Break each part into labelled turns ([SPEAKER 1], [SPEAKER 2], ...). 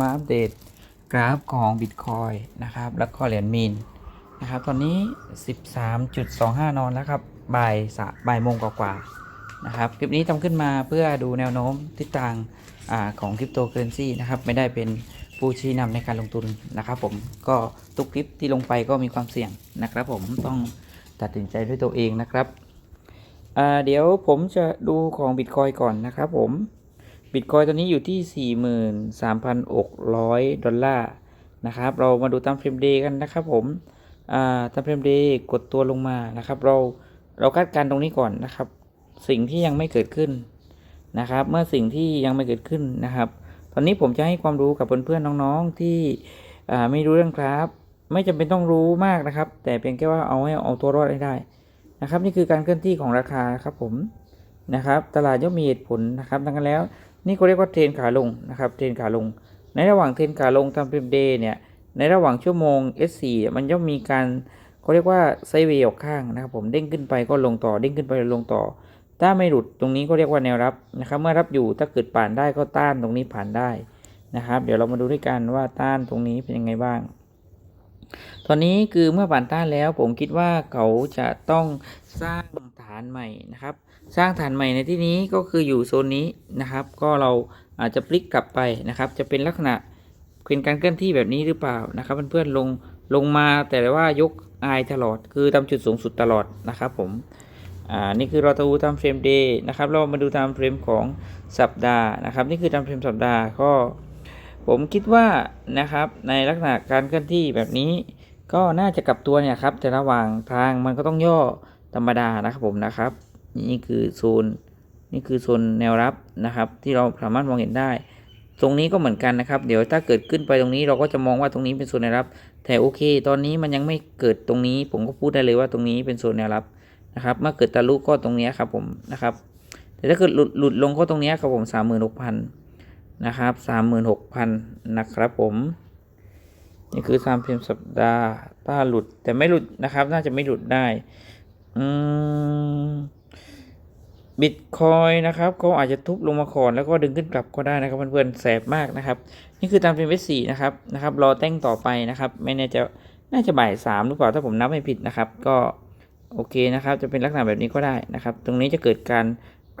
[SPEAKER 1] มาอัปเดตกราฟของ Bitcoin นะครับ แล้วก็เหรียญมีนนะครับ ตอนนี้ 13.25 นอนแล้วครับ บ่ายสะบ่ายโมงกว่าๆนะครับ คลิปนี้ทำขึ้นมาเพื่อดูแนวโน้มทิศทางอาของคริปโตเคอเรนซีนะครับ ไม่ได้เป็นผู้ชี้นำในการลงทุนนะครับผม ก็ทุกคลิปที่ลงไปก็มีความเสี่ยงนะครับผม ต้องตัดสินใจด้วยตัวเองนะครับเดี๋ยวผมจะดูของ Bitcoin ก่อนนะครับผม บิตคอยตอนนี้อยู่ที่ 43,600 ดอลลาร์นะครับ เรามาดูตามเฟรมเดย์กันนะครับผมอ่าตามเฟรมเดย์กดตัวลงมานะครับ เราเราคาดการณ์ตรงนี้ก่อนนะครับ สิ่งที่ยังไม่เกิดขึ้นนะครับ เมื่อสิ่งที่ยังไม่เกิดขึ้นนะครับ ตอนนี้ผมจะให้ความรู้กับเพื่อนๆน้องๆที่อ่าไม่รู้เรื่องกราฟไม่จำเป็นต้องรู้มากนะครับ แต่เพียงแค่ว่าเอาให้เอาตัวรอดให้ได้นะครับ นี่คือการเคลื่อนที่ของราคาครับผมนะครับ ตลาดย่อมมีเหตุผลนะครับดังนั้นแล้ว นี่เขาเรียกว่าเทรนขาลงนะครับเทรนขาลง ในระหว่างเทรนขาลงทำเฟรมเดย์เนี่ยในระหว่างชั่วโมง S4 มันย่อมมีการเขาเรียกว่าไซเวย์ออกข้างนะครับผมเด้งขึ้นไปก็ลงต่อเด้งขึ้นไปลงต่อ ถ้าไม่หลุดตรงนี้ก็เรียกว่าแนวรับนะครับเมื่อรับอยู่ถ้าเกิดผ่านได้ก็ต้านตรงนี้ผ่านได้นะครับ เดี๋ยวเรามาดูด้วยกันว่าต้านตรงนี้เป็นยังไงบ้าง ตอนนี้คือเมื่อผ่านต้านแล้วผมคิดว่าเขาจะต้องสร้างฐานใหม่นะครับ สร้างฐานใหม่ในที่นี้ก็คืออยู่โซนนี้นะครับ ก็เราอาจจะพลิกกลับไปนะครับ จะเป็นลักษณะเป็นการเคลื่อนที่แบบนี้หรือเปล่านะครับเพื่อนๆลงลงมาแต่ว่ายกอายตลอด คือตามจุดสูงสุดตลอดนะครับผมอ่านี่คือเราดูตามเฟรมเดย์นะครับเรามาดูตามเฟรมของสัปดาห์นะครับ นี่คือตามเฟรมสัปดาห์ก็ผมคิดว่านะครับในลักษณะการเคลื่อนที่แบบนี้ ก็น่าจะกลับตัวเนี่ยครับแต่ระหว่างทางมันก็ต้องย่อธรรมดานะครับผมนะครับ นี่คือโซนนี่คือโซนแนวรับนะครับ ที่เราสามารถมองเห็นได้ ตรงนี้ก็เหมือนกันนะครับ เดี๋ยวถ้าเกิดขึ้นไปตรงนี้เราก็จะมองว่าตรงนี้เป็นโซนแนวรับ แต่โอเค ตอนนี้มันยังไม่เกิดตรงนี้ ผมก็พูดได้เลยว่าตรงนี้เป็นโซนแนวรับนะครับ เมื่อเกิดทะลุก็ตรงนี้ครับผมนะครับ แต่ถ้าเกิดหลุดหลุดลงก็ตรงนี้ครับผมสามหมื่นหกพันนะครับสามหมื่นหกพันนะครับผมนี่คือสามเพียมสัปดาห์ถ้าหลุดแต่ไม่หลุดนะครับ น่าจะไม่หลุดได้ อืม บิตคอยนะครับเขาอาจจะทุบลงมาก่อนแล้วก็ดึงขึ้นกลับก็ได้นะครับเพื่อนๆแสบมากนะครับ นี่คือตามเป็นเวสสี่นะครับนะครับรอแต่งต่อไปนะครับ ไม่แน่ใจน่าจะบ่ายสามหรือเปล่าถ้าผมนับไม่ผิดนะครับ ก็โอเคนะครับ จะเป็นลักษณะแบบนี้ก็ได้นะครับ ตรงนี้จะเกิดการ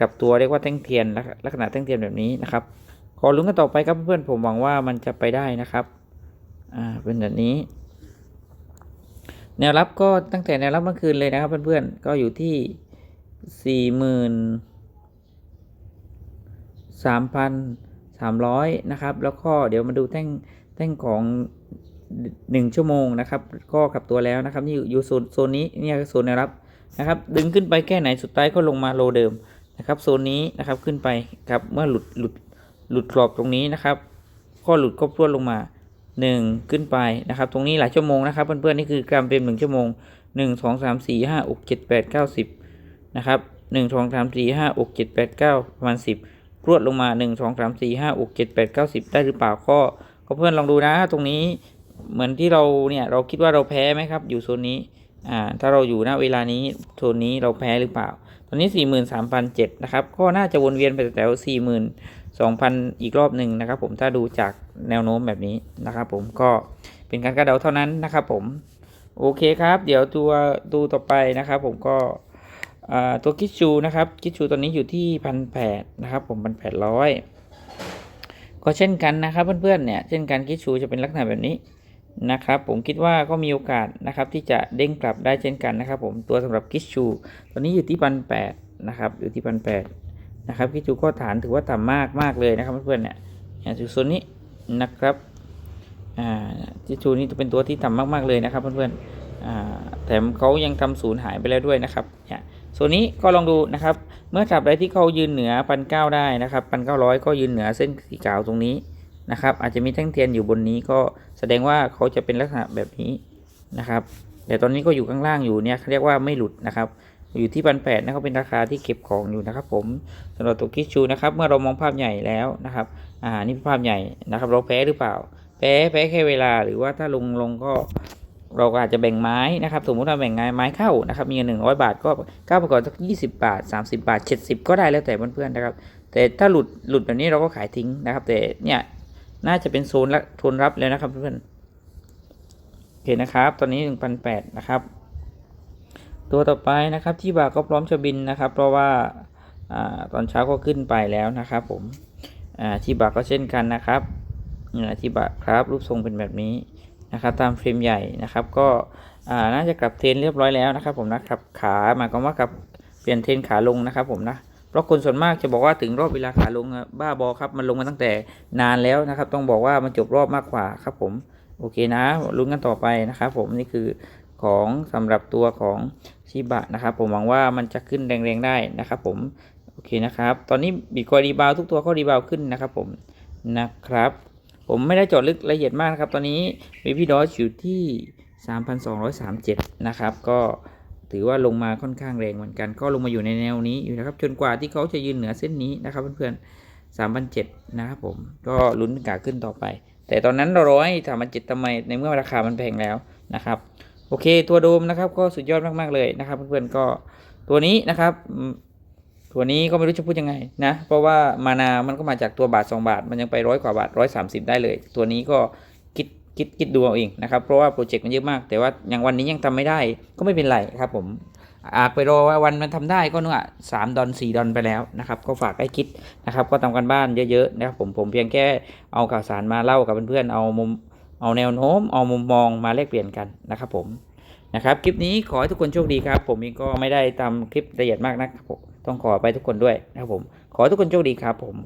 [SPEAKER 1] กลับตัวเรียกว่าแท่งเทียนลักษณะแท่งเทียนแบบนี้นะครับขอลุ้นกันต่อไปครับเพื่อนๆผมหวังว่ามันจะไปได้นะครับอ่าเป็นแบบนี้ แนวรับก็ตั้งแต่แนวรับเมื่อคืนเลยนะครับเพื่อนๆก็อยู่ที่ สี่หมื่นสามพันสามร้อยนะครับ แล้วก็เดี๋ยวมาดูแท่งแท่งของหนึ่งชั่วโมงนะครับ ก็กลับตัวแล้วนะครับ นี่อยู่โซนโซนนี้เนี่ยโซนนะครับนะครับ ดึงขึ้นไปแค่ไหนสุดท้ายก็ลงมาโลเดิมนะครับ โซนนี้นะครับขึ้นไปครับเมื่อหลุดหลุดหลุดกรอบตรงนี้นะครับข้อหลุดก็พรวดลงมา 1 ขึ้นไปนะครับ ตรงนี้หลายชั่วโมงนะครับเพื่อนๆนี่คือกรัมเป็น1ชั่วโมง 1 2 3 4 5 6 7 8 9 10 นะครับหนึ่งสองสามสี่ห้าอกเจ็ดแปดเก้าประมาณสิบรวดลงมาหนึ่งสองสามสี่ห้าอกเจ็ดแปดเก้าสิบได้หรือเปล่าก็ก็เพื่อนลองดูนะ ตรงนี้เหมือนที่เราเนี่ยเราคิดว่าเราแพ้ไหมครับ อยู่โซนนี้อ่าถ้าเราอยู่ณเวลานี้โซนนี้เราแพ้หรือเปล่า ตอนนี้สี่หมื่นสามพันเจ็ดนะครับ ก็น่าจะวนเวียนไปแถวสี่หมื่น2,000อีกรอบหนึ่งนะครับ ผมถ้าดูจากแนวโน้มแบบนี้นะครับ ผมก็เป็นการกระเดาเท่านั้นนะครับ ผมโอเคครับ เดี๋ยวตัวดูต่อไปนะครับ ผมก็ ตัวคิดชูนะครับคิดชูตอนนี้อยู่ที่พันแปดนะครับผมพันแปดร้อยก็เช่นกันนะครับเพื่อนๆเนี่ยเช่นกันคิดชูจะเป็นลักษณะแบบนี้นะครับผมคิดว่าก็มีโอกาสนะครับที่จะเด้งกลับได้เช่นกันนะครับ ผมตัวสำหรับคิดชูตอนนี้อยู่ที่พันแปดนะครับอยู่ที่พันแปดนะครับคิดดูก็ฐานถือว่าต่ำมากมากเลยนะครับเพื่อนๆเนี่ยอย่างจุดโซนนี้นะครับอ่าจิจูนี่จะเป็นตัวที่ต่ำมากๆเลยนะครับเพื่อนๆแถมเขายังทำศูนย์หายไปแล้วด้วยนะครับเนี่ย โซนนี้ก็ลองดูนะครับ เมื่อจับใดที่เขายืนเหนือพันเก้าได้นะครับพันเก้าร้อยก็ยืนเหนือเส้นสีขาวตรงนี้นะครับ อาจจะมีแท่งเทียนอยู่บนนี้ก็แสดงว่าเขาจะเป็นลักษณะแบบนี้นะครับ แต่ตอนนี้ก็อยู่ข้างล่างอยู่เนี่ยเขาเรียกว่าไม่หลุดนะครับอยู่ที่พันแปดนะครับเป็นราคาที่เก็บของอยู่นะครับ ผมสำหรับตัวคิชชูนะครับ เมื่อเรามองภาพใหญ่แล้วนะครับ อ่านี่ภาพใหญ่นะครับ เราแพ้หรือเปล่า แพ้แพ้แค่เวลาหรือว่าถ้าลงลงก็ เราก็อาจจะแบ่งไม้นะครับ สมมติว่าแบ่งไม้ไม้เข้านะครับ มีเงินหนึ่งร้อยบาทก็ก้าวไปก่อนสักยี่สิบบาทสามสิบาทเจ็ดสิบก็ได้แล้วแต่เพื่อนๆนะครับ แต่ถ้าหลุดหลุดแบบนี้เราก็ขายทิ้งนะครับ แต่เนี่ยน่าจะเป็นโซนละโซนรับแล้วนะครับเพื่อนๆโอเคนะครับ ตอนนี้หนึ่งพันแปดนะครับ ตัวต่อไปนะครับที่บาก็พร้อมจะบินนะครับ เพราะว่าอาตอนเช้าก็ขึ้นไปแล้วนะครับ ผมอ่าที่บาก็เช่นกันนะครับอ่าที่บาครับรูปทรงเป็นแบบนี้ นะครับตามเฟรมใหญ่นะครับ ก็น่าจะกลับเทรนเรียบร้อยแล้วนะครับ ผมนะครับขาหมายความว่ากลับเปลี่ยนเทรนขาลงนะครับ ผมนะเพราะคนส่วนมากจะบอกว่าถึงรอบเวลาขาลงบ้าบอครับมันลงมาตั้งแต่นานแล้วนะครับ ต้องบอกว่ามันจบรอบมากกว่าครับ ผมโอเคนะลุ้นกันต่อไปนะครับ ผมนี่คือของสำหรับตัวของชิบะนะครับ ผมหวังว่ามันจะขึ้นแรงๆได้นะครับ ผมโอเคนะครับ ตอนนี้บิตคอยรีบาวทุกตัวก็รีบาวขึ้นนะครับ ผมนะครับ ผมไม่ได้จาะลึกละเอียดมากนะครับ ตอนนี้มีพี่ดอชอยู่ที่ 3,237 นะครับ ก็ถือว่าลงมาค่อนข้างแรงเหมือนกัน ก็ลงมาอยู่ในแนวนี้อยู่นะครับ จนกว่าที่เขาจะยืนเหนือเส้นนี้นะครับเพื่อนๆ3,007นะครับผม ก็ลุ้นกาขึ้นต่อไป แต่ตอนนั้นเรารอให้3,007ทำไมในเมื่อราคามันแพงแล้วนะครับ โอเค ตัวโดมนะครับก็สุดยอดมากๆเลยนะครับ เพื่อนๆก็ตัวนี้นะครับ ตัวนี้ก็ไม่รู้จะพูดยังไงนะ เพราะว่ามานา มันก็มาจากตัวบาท 2 บาท มันยังไปร้อยกว่าบาทร้อยสาได้เลย ตัวนี้ก็คิดคิดคิดดูเอาเองนะครับ เพราะว่าโปรเจกต์มันเยอะมาก แต่ว่าอย่างวันนี้ยังทำไม่ได้ ก็ไม่เป็นไรครับผม อาจไปรอว่าวันมันทำได้ก็นึกว่าสามดอลสี่ดอลไปแล้วนะครับ ก็ฝากให้คิดนะครับ ก็ทำกันบ้านเยอะๆนะครับผม ผมเพียงแค่เอาข่าวสารมาเล่ากับเพื่อนๆ เอามุม เอาแนวโน้ม เอามุมมองมาแลกเปลี่ยนกันนะครับผม นะครับ คลิปนี้ขอให้ทุกคนโชคดีครับ ผมเองก็ไม่ได้ทำคลิปละเอียดมากนะครับผมต้องขอไปทุกคนด้วยนะครับผม ขอทุกคนโชคดีครับผม